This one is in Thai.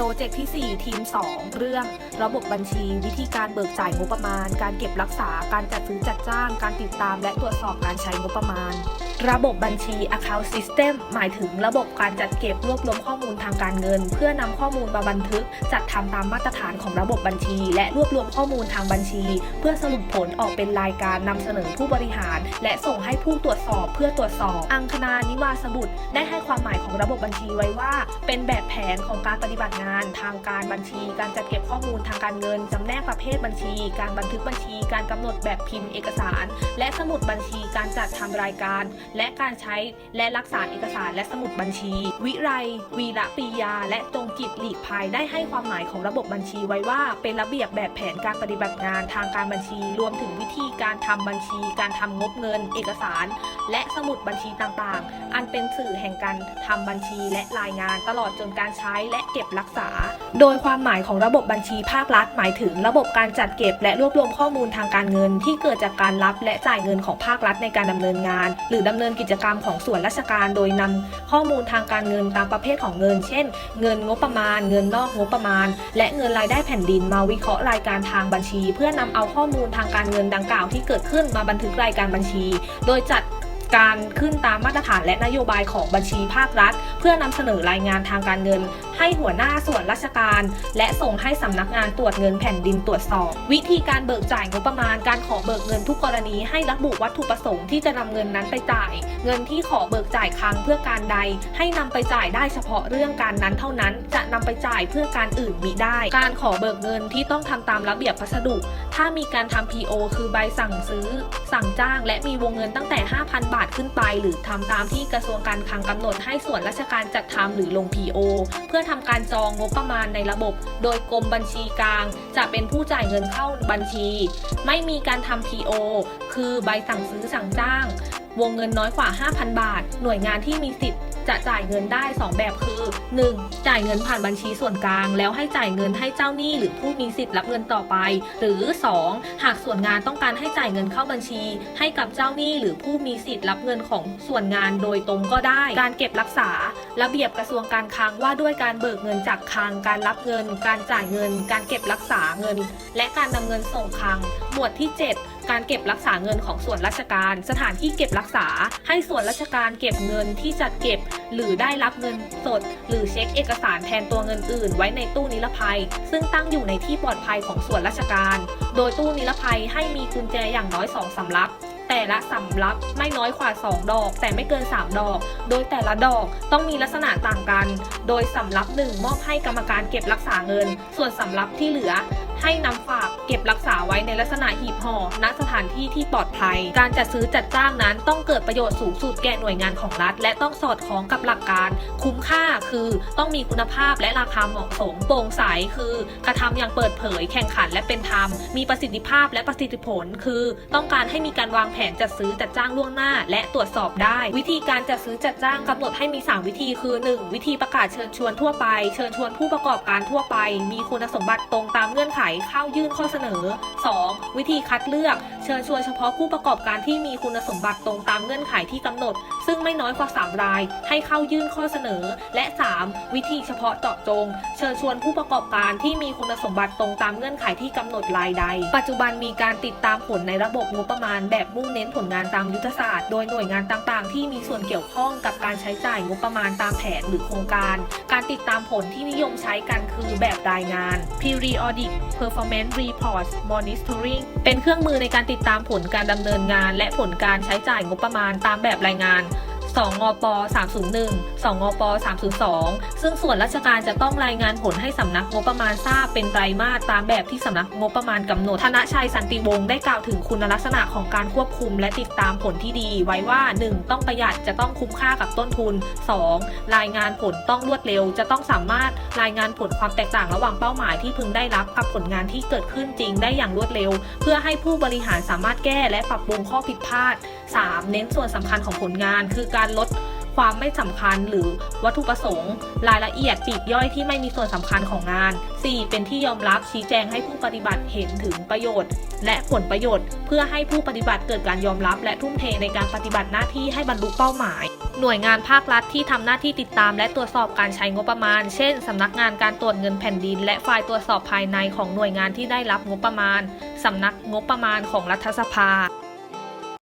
รเจกต์ที่ 4 ทีม 2 เรื่อง ระบบบัญชี วิธีการเบิกจ่ายงบประมาณ การเก็บรักษา การจัดซื้อจัดจ้าง การติดตามและตรวจสอบการใช้งบประมาณ ระบบบัญชี account system หมายถึงระบบการจัดเก็บรวบรวมข้อมูลทางการเงิน เพื่อนำข้อมูลมาบันทึก จัดทำตามมาตรฐานของระบบบัญชี และรวบรวมข้อมูลทางบัญชี เพื่อสรุปผลออกเป็นรายการนำเสนอผู้บริหาร และส่งให้ผู้ตรวจสอบเพื่อตรวจสอบ อังคณานิวาสบุตร ได้ให้ความหมายของระบบบัญชีไว้ว่า เป็นแบบแผนของการปฏิบัติงานทางการบัญชี การจัดเก็บข้อมูลทางการเงินจำแนกประเภทบัญชี การบันทึกบัญชี การกำหนดแบบพิมพ์เอกสาร และสมุดบัญชี การจัดทำรายการ และการใช้และรักษาเอกสารและสมุดบัญชี วิไรวีระปียา และจงกิจหลีกภัยได้ให้ความหมายของระบบบัญชีไว้ว่า เป็นระเบียบแบบแผนการปฏิบัติงานทางการบัญชี รวมถึงวิธีการทำบัญชี การทำงบเงิน เอกสาร และสมุดบัญชีต่างๆ อันเป็นสื่อแห่งการทำบัญชีและรายงานตลอดจนการใช้และเก็บรักษา โดยความหมายของระบบบัญชีภาครัฐหมายถึงระบบการจัดเก็บ และรวบรวมข้อมูลทางการเงิน ที่เกิดจากการรับและจ่ายเงินของภาครัฐในการดำเนินงาน หรือดำเนินกิจกรรมของส่วนราชการ โดยนำข้อมูลทางการเงินตามประเภทของเงิน เช่น เงินงบประมาณ เงินนอกงบประมาณ และเงินรายได้แผ่นดินมาวิเคราะห์รายการทางบัญชี เพื่อนำเอาข้อมูลทางการเงินดังกล่าวที่เกิดขึ้นมาบันทึกรายการบัญชี โดยจัด การขึ้นตามมาตรฐานและนโยบายของบัญชีภาครัฐ เพื่อนำเสนอรายงานทางการเงิน ให้หัวหน้าส่วนราชการ และส่งให้สำนักงานตรวจเงินแผ่นดินตรวจสอบ วิธีการเบิกจ่ายงบประมาณการขอเบิกเงินทุกกรณี ให้ระบุวัตถุประสงค์ที่จะนำเงินนั้นไปจ่าย เงินที่ขอเบิกจ่ายครั้งเพื่อการใด ให้นำไปจ่ายได้เฉพาะเรื่องการนั้นเท่านั้น จะนำไปจ่ายเพื่อการอื่นมิได้ การขอเบิกเงินที่ต้องทำตามระเบียบพัสดุ ถ้ามีการทำ PO คือใบสั่งซื้อ สั่งจ้าง และมีวงเงินตั้งแต่ 5,000 บาทขึ้นไป หรือทำตามที่กระทรวงการคลังกำหนดให้ส่วนราชการจัดทำหรือลง PO เพื่อทำการจองงบประมาณในระบบ โดยกรมบัญชีกลาง จะเป็นผู้จ่ายเงินเข้าบัญชี ไม่มีการทำ PO คือใบสั่งซื้อสั่งจ้าง วงเงินน้อยกว่า 5,000 บาท หน่วยงานที่มีสิทธิ์ จะจ่ายเงินได้ 2 แบบคือ 1. จ่ายเงินผ่านบัญชีส่วนกลาง แล้วให้จ่ายเงินให้เจ้าหนี้หรือผู้มีสิทธิ์รับเงินต่อไป หรือ 2. หากส่วนงานต้องการให้จ่ายเงินเข้าบัญชี ให้กับเจ้าหนี้หรือผู้มีสิทธิ์รับเงินของส่วนงานโดยตรงก็ได้ การเก็บรักษา ระเบียบกระทรวงการคลังว่าด้วยการเบิกเงินจากคลัง การรับเงิน การจ่ายเงิน การเก็บรักษาเงิน และการนำเงินส่งคลังหมวดที่ 7 การเก็บรักษาเงินของส่วนราชการ สถานที่เก็บรักษา ให้ส่วนราชการเก็บเงินที่จัดเก็บ หรือได้รับเงินสด หรือเช็คเอกสารแทนตัวเงินอื่น ไว้ในตู้นิรภัย ซึ่งตั้งอยู่ในที่ปลอดภัยของส่วนราชการ โดยตู้นิรภัยให้มีกุญแจอย่างน้อย2สำรับแต่ละสำรับไม่น้อยกว่า 2 ดอก แต่ไม่เกิน 3 ดอก โดยแต่ละดอกต้องมีลักษณะต่างกัน โดยสำรับหนึ่งมอบให้กรรมการเก็บรักษาเงิน ส่วนสำรับที่เหลือ ให้นำฝากเก็บรักษาไว้ในลักษณะหีบห่อณสถานที่ที่ปลอดภัย การจัดซื้อจัดจ้างนั้นต้องเกิดประโยชน์สูงสุดแก่หน่วยงานของรัฐ และต้องสอดคล้องกับหลักการ คุ้มค่าคือต้องมีคุณภาพและราคาเหมาะสมโปร่งใสคือกระทำอย่างเปิดเผย แข่งขันและเป็นธรรม มีประสิทธิภาพและประสิทธิผล คือ ต้องการให้มีการวางแผนจัดซื้อจัดจ้างล่วงหน้า และตรวจสอบได้ วิธีการจัดซื้อจัดจ้างกำหนดให้มี 3 วิธีคือ 1. วิธีประกาศเชิญชวนทั่วไป เชิญชวนผู้ประกอบการทั่วไป มีคุณสมบัติตรงตามเงื่อนไขเข้ายื่นข้อเสนอ 2. วิธีคัดเลือก เชิญชวนเฉพาะผู้ประกอบการที่มีคุณสมบัติตรงตามเงื่อนไขที่กำหนด ซึ่งไม่น้อยกว่า 3 ราย ให้เข้ายื่นข้อเสนอ และ 3. วิธีเฉพาะเจาะจง เชิญชวนผู้ประกอบการที่มีคุณสมบัติตรงตามเงื่อนไขที่กำหนดรายใด ปัจจุบันมีการติดตามผลในระบบงบประมาณ แบบมุ่งเน้นผลงานตามยุทธศาสตร์ โดยหน่วยงานต่างๆ ที่มีส่วนเกี่ยวข้องกับการใช้จ่ายงบประมาณตามแผนหรือโครงการ การติดตามผลที่นิยมใช้กันคือแบบรายงาน periodic performance report monitoring เป็นเครื่องมือในการติดตามผลการดำเนินงาน และผลการใช้จ่ายงบประมาณตามแบบรายงาน 2งป301 2งป302 ซึ่งส่วนราชการจะต้องรายงานผลให้สำนักงบประมาณทราบเป็นไตรมาสตามแบบที่สำนักงบประมาณกำหนด ธนชัยสันติวงศ์ได้กล่าวถึงคุณลักษณะของการควบคุมและติดตามผลที่ดี ไว้ว่า 1. ต้องประหยัดจะต้องคุ้มค่ากับต้นทุน 2. รายงานผลต้องรวดเร็ว จะต้องสามารถรายงานผลความแตกต่างระหว่างเป้าหมายที่พึงได้รับกับผลงานที่เกิดขึ้นจริงได้อย่างรวดเร็ว เพื่อให้ผู้บริหารสามารถแก้และปรับปรุงข้อผิดพลาด 3. เน้นส่วนสำคัญของผลงานคือการการลดความไม่สำคัญหรือวัตถุประสงค์ รายละเอียดปีกย่อยที่ไม่มีส่วนสำคัญของงาน 4. เป็นที่ยอมรับชี้แจงให้ผู้ปฏิบัติเห็นถึงประโยชน์ และผลประโยชน์ เพื่อให้ผู้ปฏิบัติเกิดการยอมรับ และทุ่มเทในการปฏิบัติหน้าที่ให้บรรลุเป้าหมาย หน่วยงานภาครัฐที่ทำหน้าที่ติดตาม และตรวจสอบการใช้งบประมาณ เช่นสำนักงานการตรวจเงินแผ่นดิน และฝ่ายตรวจสอบภายในของหน่วยงานที่ได้รับงบประมาณสำนักงบประมาณของรัฐสภา